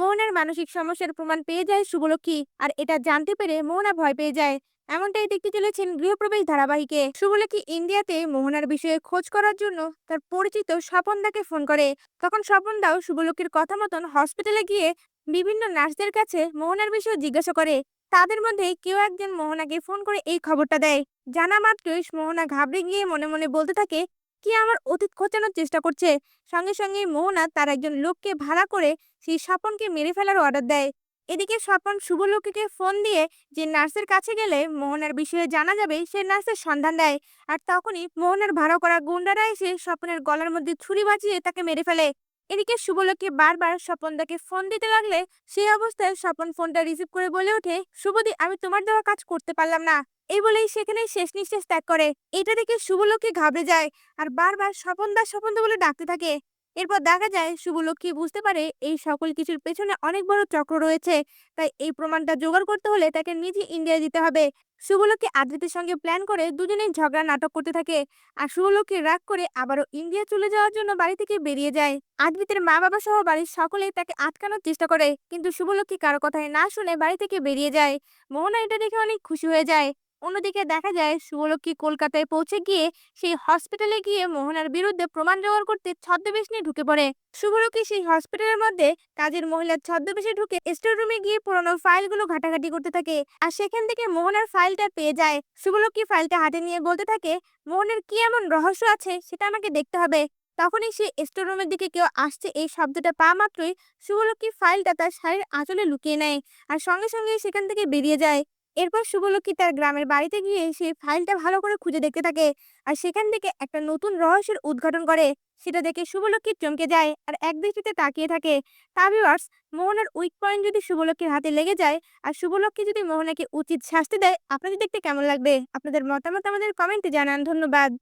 মোহনার মানসিক সমস্যার প্রমাণ পেয়ে যায় শুভলক্ষ্মী আর এটা জানতে পেরে মোহনা ভয় পেয়ে যায়। এমনটাই দেখতে চলেছেন গৃহপ্রবেশ ধারাবাহিকে। শুভলক্ষ্মী ইন্ডিয়াতে মোহনার বিষয়ে খোঁজ করার জন্য তার পরিচিত স্বপনদাকে ফোন করে। তখন স্বপনদাও শুভলক্ষ্মীর কথা মতন হসপিটালে গিয়ে বিভিন্ন নার্সদের কাছে মোহনার বিষয়ে জিজ্ঞাসা করে। তাদের মধ্যে কেউ একজন মোহনাকে ফোন করে এই খবরটা দেয়। জানা মাত্রই মোহনা ঘাবড়ে গিয়ে মনে মনে বলতে থাকে কি আমার অতীত খোঁচানোর চেষ্টা করছে? সঙ্গে সঙ্গে মোহনা তার একজন লোককে ভাড়া করে সেই স্বপনকে মেরে ফেলার অর্ডার দেয়। এদিকে স্বপন শুভলক্ষীকে ফোন দিয়ে যে নার্সের কাছে গেলে মোহনার বিষয়ে জানা যাবে, সে নার্সের সন্ধান দেয়। আর তখনই মোহনার ভাড়া করা গুন্ডারা এসে স্বপনের গলার মধ্যে ছুরি বাজিয়ে তাকে মেরে ফেলে। এদিকে শুভলক্ষ্মী বারবার স্বপনদাকে ফোন দিতে লাগলে সেই অবস্থায় স্বপন ফোনটা রিসিভ করে বলে ওঠে, শুভদি, আমি তোমার দেওয়া কাজ করতে পারলাম না। এই বলেই সেখানে শেষ নিঃশ্বাস ত্যাগ করে। এটা দেখে শুভলক্ষ্মী ঘাবড়ে যায় আর বারবার স্বপনদা স্বপনদা বলে ডাকতে থাকে। এরপর দেখা যায় শুভলক্ষ্মী বুঝতে পারে এই সকল কিছুর পেছনে অনেক বড় চক্র রয়েছে। তাই এই প্রমাণটা জোগাড় করতে হলে তাকে নিজে ইন্ডিয়া যেতে হবে। শুভলক্ষ্মী আদ্রিতের সঙ্গে প্ল্যান করে দুজনেই ঝগড়া নাটক করতে থাকে। আর শুভলক্ষ্মী রাগ করে আবারও ইন্ডিয়া চলে যাওয়ার জন্য বাড়ি থেকে বেরিয়ে যায়। আদ্রিতের মা বাবা সহ বাড়ির সকলেই তাকে আটকানোর চেষ্টা করে। কিন্তু শুভলক্ষ্মী কারও কথায় না শুনে বাড়ি থেকে বেরিয়ে যায়। মোহনা এটা দেখে অনেক খুশি হয়ে যায়। অন্যদিকে দেখা যায় শুভলক্ষ্মী কলকাতায় পৌঁছে গিয়ে সেই হসপিটালে গিয়ে মোহনার বিরুদ্ধে প্রমাণ জোগাড় করতে ছদ্মবেশ নিয়ে ঢুকে পড়ে। শুভলক্ষ্মী সেই হসপিটালের মধ্যে কাজের মহিলার ছদ্মবেশে ঢুকে স্টোর রুমে গিয়ে পুরোনো ফাইলগুলো ঘাটাঘাটি করতে থাকে আর সেখান থেকে মোহনার ফাইলটা পেয়ে যায়। শুভলক্ষ্মী ফাইলটা হাতে নিয়ে বলতে থাকে, মোহনের কি এমন রহস্য আছে? সেটা আমাকে দেখতে হবে। তখনই সে স্টোর রুমের দিকে কেউ আসছে, এই শব্দটা পা মাত্রই শুভলক্ষ্মী ফাইলটা তার শাড়ির আঁচলে লুকিয়ে নেয় আর সঙ্গে সঙ্গে সেখান থেকে বেরিয়ে যায়। এরপর শুভলক্ষী তার গ্রামের বাড়িতে গিয়ে সেই ফাইলটা ভালো করে খুঁজে দেখতে থাকে। আর সেখান থেকে একটা নতুন রহস্যের উদ্ঘাটন করে। সেটা দেখে শুভলক্ষী চমকে যায় আর এক দৃষ্টিতে তাকিয়ে থাকে। তা মোহনের মোহনার উইক পয়েন্ট যদি শুভলক্ষীর হাতে লেগে যায় আর শুভলক্ষী যদি মোহনাকে উচিত শাস্তি দেয়, আপনাদের দেখতে কেমন লাগবে? আপনাদের মতামত আমাদের কমেন্টে জানান। ধন্যবাদ।